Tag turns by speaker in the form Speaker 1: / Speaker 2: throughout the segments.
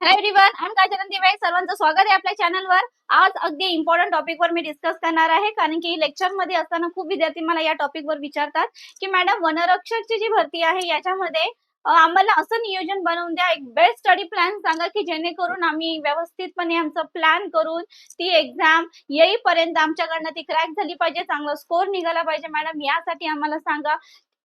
Speaker 1: Hello everyone I Kajal Diwali सर्वांचं स्वागत आहे आपल्या चॅनलवर आज अगदी इम्पॉर्टंट टॉपिकवर मी डिस्कस करणार आहे कारण की लेक्चरमध्ये असताना खूप विद्यार्थी मला या टॉपिकवर विचारतात की मॅडम वनरक्षकची जी भरती आहे याच्यामध्ये आम्हाला असं नियोजन बनवून द्या एक बेस्ट स्टडी प्लॅन सांगा की जेणेकरून आम्ही व्यवस्थितपणे आमचं प्लॅन करून ती एक्झाम येईपर्यंत आमच्याकडनं ती क्रॅक झाली पाहिजे चांगला स्कोर निघाला पाहिजे. मॅडम यासाठी आम्हाला सांगा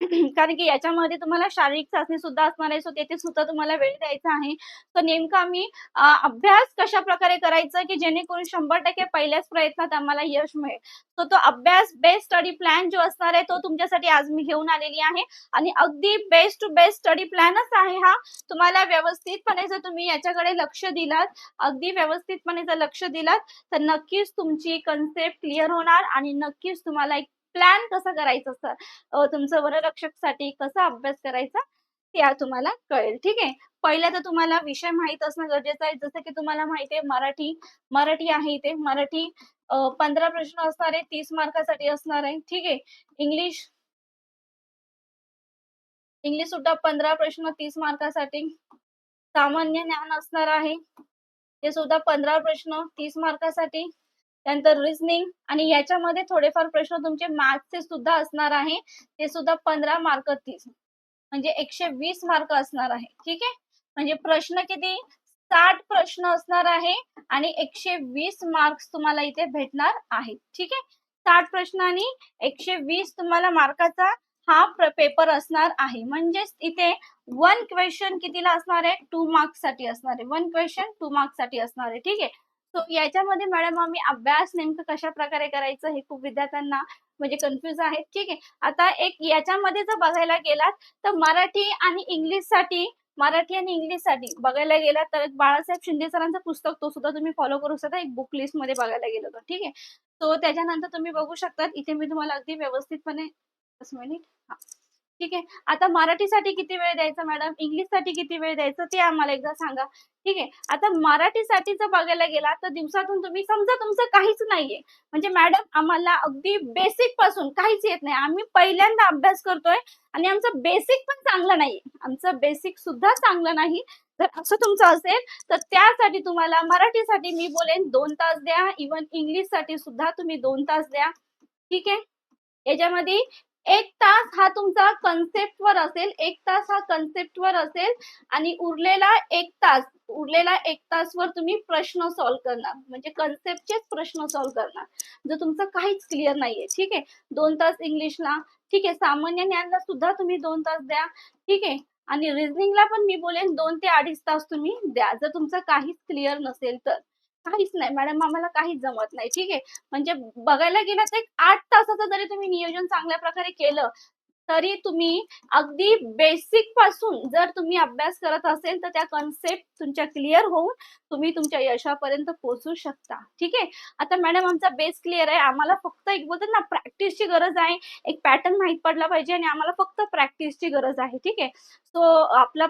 Speaker 1: कारण की याच्यामध्ये तुम्हाला शारीरिक चाचणी सुद्धा असणार आहे. सो तेथे सुद्धा तुम्हाला वेळ द्यायचा आहे. तर नेमका आम्ही अभ्यास कशा प्रकारे करायचा की जेणेकरून शंभर टक्के पहिल्याच प्रयत्नात आम्हाला यश मिळेल? तर तो अभ्यास बेस्ट स्टडी प्लॅन जो असणार आहे तो तुमच्यासाठी आज मी घेऊन आलेली आहे. आणि अगदी बेस्ट टू बेस्ट स्टडी प्लॅनच आहे हा. तुम्हाला व्यवस्थितपणे जर तुम्ही याच्याकडे लक्ष दिलात अगदी व्यवस्थितपणे जर लक्ष दिलात तर नक्कीच तुमची कन्सेप्ट क्लिअर होणार आणि नक्कीच तुम्हाला एक प्लॅन कसा करायचा सर? तुमचं वनरक्षकसाठी कसा अभ्यास करायचा ते तुम्हाला कळेल. ठीक आहे? पहिल्या तर तुम्हाला विषय माहीत असणं गरजेचं आहे. जसं की तुम्हाला माहिती आहे मराठी मराठी आहे इथे. मराठी पंधरा प्रश्न असणार आहे तीस मार्कासाठी असणार आहे. ठीक आहे? इंग्लिश इंग्लिश सुद्धा पंधरा प्रश्न तीस मार्कासाठी. सामान्य ज्ञान असणार आहे. ते सुद्धा पंधरा प्रश्न तीस मार्कासाठी. त्यानंतर रिझनिंग आणि याच्यामध्ये थोडेफार प्रश्न तुमचे मार्क्सचे सुद्धा असणार आहे. ते सुद्धा पंधरा मार्क तीस म्हणजे एकशे वीस मार्क असणार आहे. ठीक आहे? म्हणजे प्रश्न किती? साठ प्रश्न असणार आहे आणि एकशे वीस मार्क्स तुम्हाला इथे भेटणार आहेत. ठीक आहे? साठ प्रश्न आणि एकशे वीस तुम्हाला मार्काचा हा पेपर असणार आहे. म्हणजेच इथे वन क्वेश्चन कितीला असणार आहे? टू मार्क्ससाठी असणार आहे. वन क्वेश्चन टू मार्क्ससाठी असणार आहे. ठीक आहे? सो याच्यामध्ये मॅडम आम्ही अभ्यास नेमकं कशा प्रकारे करायचं हे खूप विद्यार्थ्यांना म्हणजे कन्फ्युज आहेत. ठीक आहे. आता एक याच्यामध्ये जर बघायला गेलात तर मराठी आणि इंग्लिशसाठी मराठी आणि इंग्लिशसाठी बघायला गेलात तर बाळासाहेब शिंदे सरांचं पुस्तक तो सुद्धा तुम्ही फॉलो करू शकता. एक बुक लिस्टमध्ये बघायला गेलो तो ठीक आहे. सो त्याच्यानंतर तुम्ही बघू शकता इथे मी तुम्हाला अगदी व्यवस्थितपणे मिनिट हा. ठीक आहे. आता मराठीसाठी किती वेळ द्यायचा मॅडम? इंग्लिशसाठी किती वेळ द्यायचं ते आम्हाला एकदा सांगा. ठीक आहे. आता मराठीसाठी जर बघायला गेला तर दिवसातून तुम्ही समजा तुमचं काहीच नाहीये. म्हणजे मॅडम आम्हाला अगदी बेसिकपासून काहीच येत नाही. आम्ही पहिल्यांदा अभ्यास करतोय आणि आमचं बेसिक पण चांगलं नाहीये. आमचं बेसिक सुद्धा चांगलं नाही. जर असं तुमचं असेल तर त्यासाठी तुम्हाला मराठीसाठी मी बोलेन दोन तास द्या. इवन इंग्लिशसाठी सुद्धा तुम्ही दोन तास द्या. ठीक आहे? याच्यामध्ये एक तास हा तुमचा कन्सेप्ट वर असेल एक तास हा कन्सेप्ट वर असेल आणि उरलेला एक तास उरलेला एक तास वर तुम्ही प्रश्न सॉल्व्ह करणार. म्हणजे कन्सेप्टचेच प्रश्न सॉल्व्ह करणार. जो तुमचं काहीच क्लिअर नाहीये ठीक आहे? दोन तास इंग्लिशला ठीक आहे? सामान्य ज्ञानला सुद्धा तुम्ही दोन तास द्या ठीक आहे? आणि रिझनिंगला पण मी बोलेन दोन ते अडीच तास तुम्ही द्या. जर तुमचं काहीच क्लिअर नसेल तर. काहीच नाही. मॅडम आम्हाला काहीच जमत नाही. ठीक आहे? म्हणजे बघायला गेलं तर एक आठ तासाचं जरी तुम्ही नियोजन चांगल्या प्रकारे केलं तरी तुम्ही अगदी बेसिकपासून जर तुम्ही अभ्यास करत असेल तर त्या कन्सेप्ट तुमच्या क्लिअर होऊन तुम्ही तुमच्या यशापर्यंत पोहोचू शकता. ठीक आहे? आता मॅडम आमचा बेस क्लिअर आहे. आम्हाला फक्त एक बोलतात ना प्रॅक्टिसची गरज आहे. एक पॅटर्न माहीत पडला पाहिजे आणि आम्हाला फक्त प्रॅक्टिसची गरज आहे. ठीक आहे? सो आपला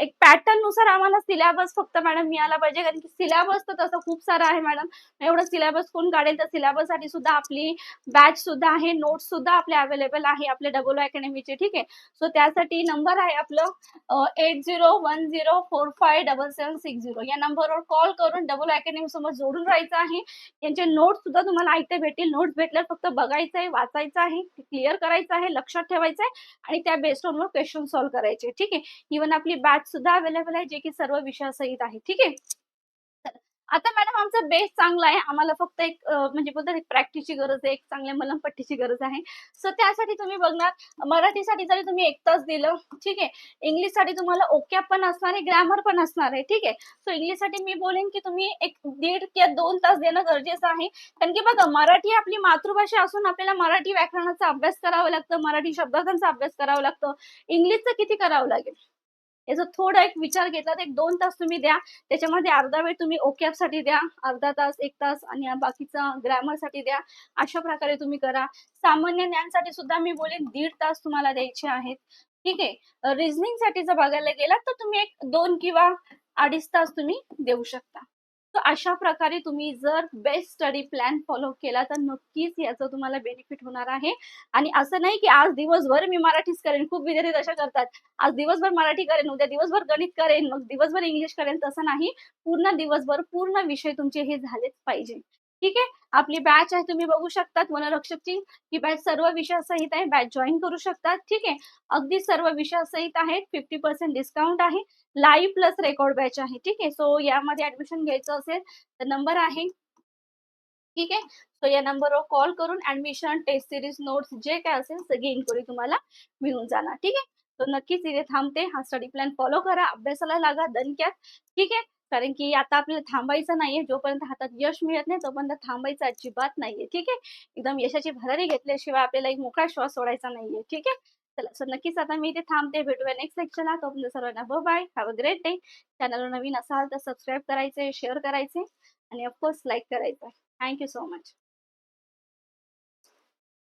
Speaker 1: एक पॅटर्ननुसार आम्हाला सिलेबस फक्त मॅडम मिळाला पाहिजे. कारण की सिलेबस तर तसं खूप सारा आहे मॅडम एवढं सिलेबस कोण काढेल? तर सिलेबससाठी सुद्धा आपली बॅच सुद्धा आहे. नोट्स सुद्धा आपले अवेलेबल आहे आपले डबल अकॅडमीचे ठीक आहे? सो त्यासाठी नंबर आहे आपलं eight zero one zero four five double seven six zero या नंबरवर कॉल करून डबल अकॅडमी समोर जोडून राहायचं आहे. यांचे नोट्स सुद्धा तुम्हाला ऐकते भेटतील. नोट्स भेटल्यावर फक्त बघायचं आहे वाचायचं आहे क्लिअर करायचं आहे लक्षात ठेवायचं आहे आणि त्या बेस्डवर क्वेश्चन सॉल्व्ह करायचे. ठीक ठीक आहे. इव्हन आपली बॅच सुद्धा अवेलेबल आहे जे की सर्व विषयासहित आहे. ठीक आहे? आमचा बेस चांगला आहे. आम्हाला फक्त एक म्हणजे बोलतात एक प्रॅक्टिसची गरज आहे एक चांगल्या मलमपट्टीची गरज आहे. सो त्यासाठी तुम्ही बघणार मराठीसाठी जरी तुम्ही एक तास दिलं ठीक आहे इंग्लिशसाठी तुम्हाला ओक्या पण असणार आहे ग्रॅमर पण असणार आहे ठीक आहे. सो इंग्लिशसाठी मी बोलेन की तुम्ही एक दीड किंवा दोन तास देणं गरजेचं आहे. कारण की बघा मराठी आपली मातृभाषा असून आपल्याला मराठी व्याकरणाचा अभ्यास करावा लागतं मराठी शब्दांचा अभ्यास करावा लागतो. इंग्लिशचं किती करावं लागेल? याचा थोडा एक विचार घेतला तर एक दोन तास तुम्ही द्या. त्याच्यामध्ये अर्धा वेळ तुम्ही ओकॅपसाठी द्या अर्धा तास एक तास आणि बाकीचा ग्रॅमरसाठी द्या. अशा प्रकारे तुम्ही करा. सामान्य ज्ञानसाठी सुद्धा मी बोलेन दीड तास तुम्हाला द्यायचे आहेत. ठीक आहे? रिझनिंगसाठी जर बघायला गेलात तर तुम्ही एक दोन किंवा अडीच तास तुम्ही देऊ शकता. तर अशा प्रकारे तुम्ही जर बेस्ट स्टडी प्लॅन फॉलो केला तर नक्कीच याचं तुम्हाला बेनिफिट होणार आहे. आणि असं नाही की आज दिवसभर मी मराठीच करेन खूप विद्यार्थी तशा करतात. आज दिवसभर मराठी करेन उद्या दिवसभर गणित करेन मग दिवसभर इंग्लिश करेन तसं नाही. पूर्ण दिवसभर पूर्ण विषय तुमचे हे झालेच पाहिजे. ठीक आहे? आपली बॅच आहे तुम्ही बघू शकतात वनरक्षकची ही बॅच सर्व विषयासहित आहे बॅच जॉईन करू शकतात. ठीक आहे? अगदी सर्व विषयासहित आहेत फिफ्टी पर्सेंट डिस्काउंट आहे. लाईव्ह प्लस रेकॉर्ड बॅच आहे. ठीक आहे? सो यामध्ये ऍडमिशन घ्यायचं असेल तर नंबर आहे. ठीक आहे? सो या नंबरवर कॉल करून ऍडमिशन टेस्ट सिरीज नोट्स जे काय असेल सगळी इन्क्वायरी तुम्हाला मिळून जाणार. ठीक आहे? तर नक्कीच इथे थांबते. हा स्टडी प्लॅन फॉलो करा. अभ्यासाला लागा दणक्यात ठीक आहे? कारण की आता आपल्याला थांबायचं नाहीये. जोपर्यंत हातात यश मिळत नाही तोपर्यंत थांबायचं अजिबात नाहीये. ठीक आहे? एकदम यशाची भरारी घेतल्याशिवाय आपल्याला एक मोकळा श्वास सोडायचा नाहीये. ठीक आहे? चला सो नक्कीच आता मी इथे थांबते भेटूया नेक्स्ट सेक्शनला तो सर्वांना bye have a great day चॅनलवर नवीन असाल तर सबस्क्राईब करायचे शेअर करायचे आणि ऑफकोर्स लाईक करायचं. Thank you so much